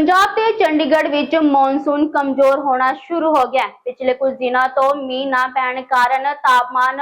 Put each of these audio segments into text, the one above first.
ਪੰਜਾਬ ਤੇ ਚੰਡੀਗੜ੍ਹ ਵਿੱਚ ਮੌਨਸੂਨ ਕਮਜ਼ੋਰ ਹੋਣਾ ਸ਼ੁਰੂ ਹੋ ਗਿਆ ਪਿਛਲੇ ਕੁਝ ਦਿਨਾਂ ਤੋਂ ਮੀਂਹ ਨਾ ਪੈਣ ਕਾਰਨ ਤਾਪਮਾਨ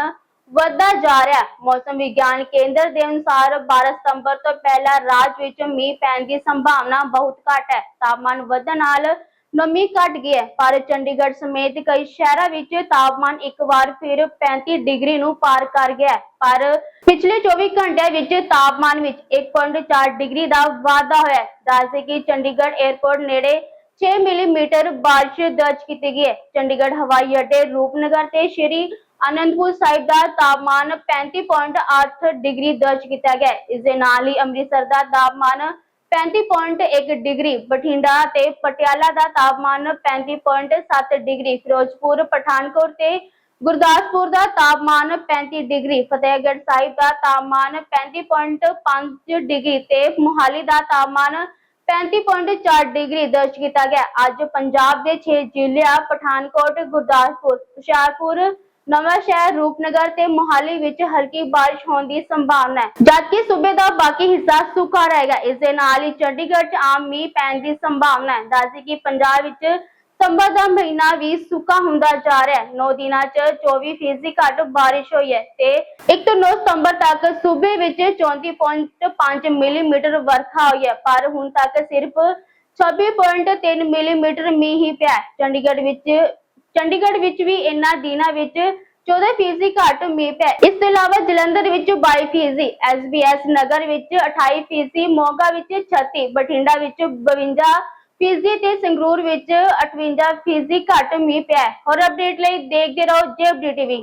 ਵੱਧਦਾ ਜਾ ਰਿਹਾ ਮੌਸਮ ਵਿਗਿਆਨ ਕੇਂਦਰ ਦੇ ਅਨੁਸਾਰ 12 ਸਤੰਬਰ ਤੋਂ ਪਹਿਲਾਂ ਰਾਜ ਵਿੱਚ ਮੀਂਹ ਪੈਣ ਦੀ ਸੰਭਾਵਨਾ ਬਹੁਤ ਘੱਟ ਹੈ। ਤਾਪਮਾਨ ਵਧਣ ਨਾਲ ਨਮੀ ਘਟ ਗਈ ਹੈ, ਪਰ ਚੰਡੀਗੜ੍ਹ ਸਮੇਤ ਕਈ ਸ਼ਹਿਰਾਂ ਵਿੱਚ ਤਾਪਮਾਨ ਇੱਕ ਵਾਰ ਫਿਰ 35 ਡਿਗਰੀ ਨੂੰ ਪਾਰ ਕਰ ਗਿਆ ਪਰ ਪਿਛਲੇ 24 ਘੰਟਿਆਂ ਵਿੱਚ ਤਾਪਮਾਨ ਵਿੱਚ 1.4 ਡਿਗਰੀ ਦਾ ਵਾਧਾ ਹੋਇਆ ਦੱਸਦੇ ਕਿ ਚੰਡੀਗੜ੍ਹ 에ਅਰਪੋਰਟ ਨੇੜੇ 6 ਮਿਲੀਮੀਟਰ ਬਾਰਿਸ਼ ਦਰਜ ਕੀਤੀ ਗਈ ਹੈ। ਚੰਡੀਗੜ੍ਹ ਹਵਾਈ ਅੱਡੇ ਰੂਪਨਗਰ ਤੇ ਸ਼੍ਰੀ ਅਨੰਦਪੁਰ ਸਾਹਿਬ ਦਾ ਤਾਪਮਾਨ 35.8 ਡਿਗਰੀ ਦਰਜ ਕੀਤਾ ਗਿਆ ਇਸ ਦੇ ਨਾਲ ਹੀ ਅੰਮ੍ਰਿਤਸਰ ਦਾ ਤਾਪਮਾਨ 35.1 ਡਿਗਰੀ, ਬਠਿੰਡਾ ਤੇ ਪਟਿਆਲਾ ਦਾ ਤਾਪਮਾਨ 35.7 ਡਿਗਰੀ, ਫਿਰੋਜ਼ਪੁਰ, ਪਠਾਨਕੋਟ ਤੇ ਗੁਰਦਾਸਪੁਰ ਦਾ ਤਾਪਮਾਨ 35 ਡਿਗਰੀ, ਫਤਿਹਗੜ੍ਹ ਸਾਹਿਬ ਦਾ ਤਾਪਮਾਨ 35.5 ਡਿਗਰੀ ਤੇ ਮੁਹਾਲੀ ਦਾ ਤਾਪਮਾਨ 35.4 ਡਿਗਰੀ ਦਰਜ ਕੀਤਾ ਗਿਆ। ਅੱਜ ਪੰਜਾਬ ਦੇ 6 ਜ਼ਿਲ੍ਹਿਆਂ ਪਠਾਨਕੋਟ, ਗੁਰਦਾਸਪੁਰ, ਹੁਸ਼ਿਆਰਪੁਰ ਨਵਾਂ ਸ਼ਹਿਰ ਰੂਪਨਗਰ ਤੇ ਮੁਹਾਲੀ ਵਿੱਚ ਹਲਕੀ ਬਾਰਿਸ਼ ਹੋਣ ਦੀ ਸੰਭਾਵਨਾ ਹੈ। ਜਦਕਿ ਸੂਬੇ ਦਾ ਬਾਕੀ ਹਿੱਸਾ ਸੁੱਕਾ ਰਹੇਗਾ ਇਸ ਦੇ ਨਾਲ ਹੀ ਚੰਡੀਗੜ੍ਹ 'ਚ ਆਮ ਮੀਂਹ ਪੈਣ ਦੀ ਸੰਭਾਵਨਾ ਹੈ। ਦੱਸਦੀ ਕਿ ਪੰਜਾਬ ਵਿੱਚ ਸਤੰਬਰ ਦਾ ਮਹੀਨਾ ਵੀ ਸੁੱਕਾ ਹੁੰਦਾ ਜਾ ਰਿਹਾ ਹੈ। 9 ਦਿਨਾਂ 'ਚ 24 ਫੀਸਦੀ ਘੱਟ ਬਾਰਿਸ਼ ਹੋਈ ਹੈ ਤੇ 1 ਤੋਂ 9 ਸਤੰਬਰ ਤੱਕ ਸੂਬੇ ਵਿੱਚ 34.5 ਮਿਲੀਮੀਟਰ ਵਰਖਾ ਹੋਈ ਹੈ, ਪਰ ਹੁਣ ਤੱਕ ਸਿਰਫ 26.3 ਮਿਲੀਮੀਟਰ ਮੀਂਹ ਹੀ ਪਿਆ ਚੰਡੀਗੜ੍ਹ ਵਿੱਚ ਚੰਡੀਗੜ੍ਹ ਵਿੱਚ ਵੀ ਇਨ੍ਹਾਂ ਦਿਨਾਂ ਵਿੱਚ 14 ਫੀਸਦੀ ਘੱਟ ਮੀਂਹ ਪਿਆ। ਇਸ ਤੋਂ ਇਲਾਵਾ ਜਲੰਧਰ ਵਿੱਚ 22 ਫੀਸਦੀ ਐਸਬੀਐਸ ਨਗਰ ਵਿੱਚ 28 ਫੀਸਦੀ, ਮੋਗਾ ਵਿੱਚ 36 ਬਠਿੰਡਾ ਵਿੱਚ 52 ਫੀਸਦੀ ਤੇ ਸੰਗਰੂਰ ਵਿੱਚ 58 ਫੀਸਦੀ ਘੱਟ ਮੀਂਹ ਪਿਆ। ਹੋਰ ਅਪਡੇਟ ਲਈ ਦੇਖਦੇ ਰਹੋ ਜੇਬਡੀ ਟੀਵੀ।